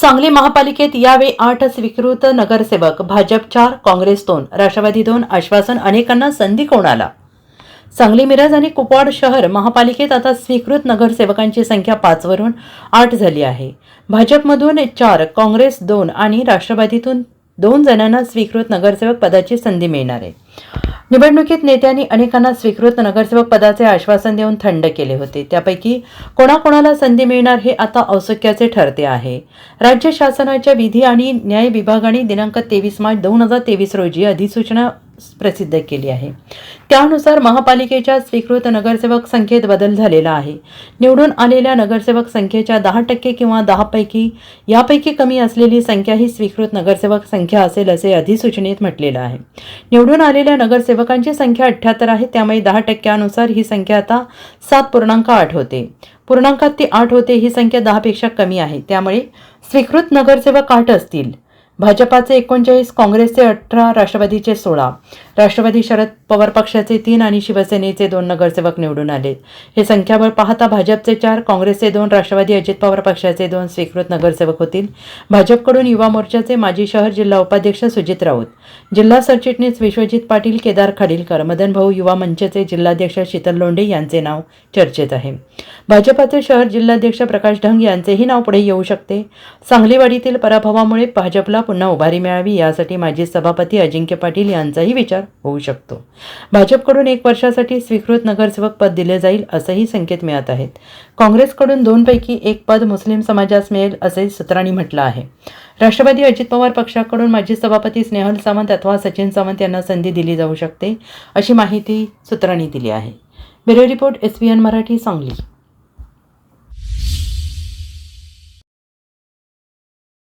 सांगली महापालिकेत यावेळी आठ स्वीकृत नगरसेवक भाजप चार काँग्रेस दोन राष्ट्रवादी दोन आश्वासन अनेकांना संधी कोणाला सांगली मिरज आणि कुपवाड शहर महापालिकेत आता स्वीकृत नगरसेवकांची संख्या पाचवरून आठ झाली आहे. भाजपमधून चार काँग्रेस दोन आणि राष्ट्रवादीतून दोन जणांना स्वीकृत नगरसेवक पदाची संधी मिळणार आहे. निवडणुकीत नेत्यांनी अनेकांना स्वीकृत नगरसेवक पदाचे आश्वासन देऊन थंड केले होते. त्यापैकी कोणाकोणाला संधी मिळणार हे आता औत्सुक्याचे ठरते आहे. राज्य शासनाच्या विधी आणि न्याय विभागाने दिनांक तेवीस मार्च दोन हजार तेवीस रोजी अधिसूचना प्रसिद्ध केली आहे. त्यानुसार महापालिकेच्या स्वीकृत नगरसेवक संख्येत बदल झालेला आहे. निवडून आलेल्या नगरसेवक संख्येच्या दहा टक्के किंवा दहापैकी यापैकी कमी असलेली संख्या ही स्वीकृत नगरसेवक संख्या असेल असे अधिसूचनेत म्हटलेलं आहे. निवडून आलेल्या नगरसेवकांची संख्या अठ्ठ्याहत्तर आहे. त्यामुळे दहा टक्क्यानुसार ही संख्या आता सात पूर्णांक आठ होते. पूर्णांकात ती आठ होते. ही संख्या दहापेक्षा कमी आहे. त्यामुळे स्वीकृत नगरसेवक आठ असतील. भाजपाचे एकोणचाळीस काँग्रेसचे अठरा राष्ट्रवादीचे सोळा. राष्ट्रवादी शरद पवार पक्षाचे तीन आणि शिवसेनेचे दोन नगरसेवक निवडून आले. हे संख्याबळ पाहता भाजपचे चार काँग्रेसचे दोन राष्ट्रवादी अजित पवार पक्षाचे दोन स्वीकृत नगरसेवक होतील. भाजपकडून युवा मोर्चाचे माजी शहर जिल्हा उपाध्यक्ष सुजित राऊत. जिल्हा सरचिटणीस विश्वजित पाटील केदार खाडीलकर मदन भाऊ युवा मंचचे जिल्हाध्यक्ष शीतल लोंढे यांचे नाव चर्चेत आहे. भाजपाचे शहर जिल्हाध्यक्ष प्रकाश ढंग यांचेही नाव पुढे येऊ शकते. सांगलीवाडीतील पराभवामुळे भाजपला पुन्हा उभारी मिळावी यासाठी माजी सभापती अजिंक्य पाटील यांचाही विचार होऊ शकतो. भाजपकडून एक वर्षासाठी स्वीकृत नगरसेवक पद दिले जाईल असंही संकेत मिळत आहेत. काँग्रेसकडून दोनपैकी एक पद मुस्लिम समाजास मिळेल असे सूत्रांनी म्हटलं आहे. राष्ट्रवादी अजित पवार पक्षाकडून माजी सभापती स्नेहल सावंत अथवा सचिन सावंत यांना संधी दिली जाऊ शकते अशी माहिती सूत्रांनी दिली आहे. Bureau report S Marathi Sangli.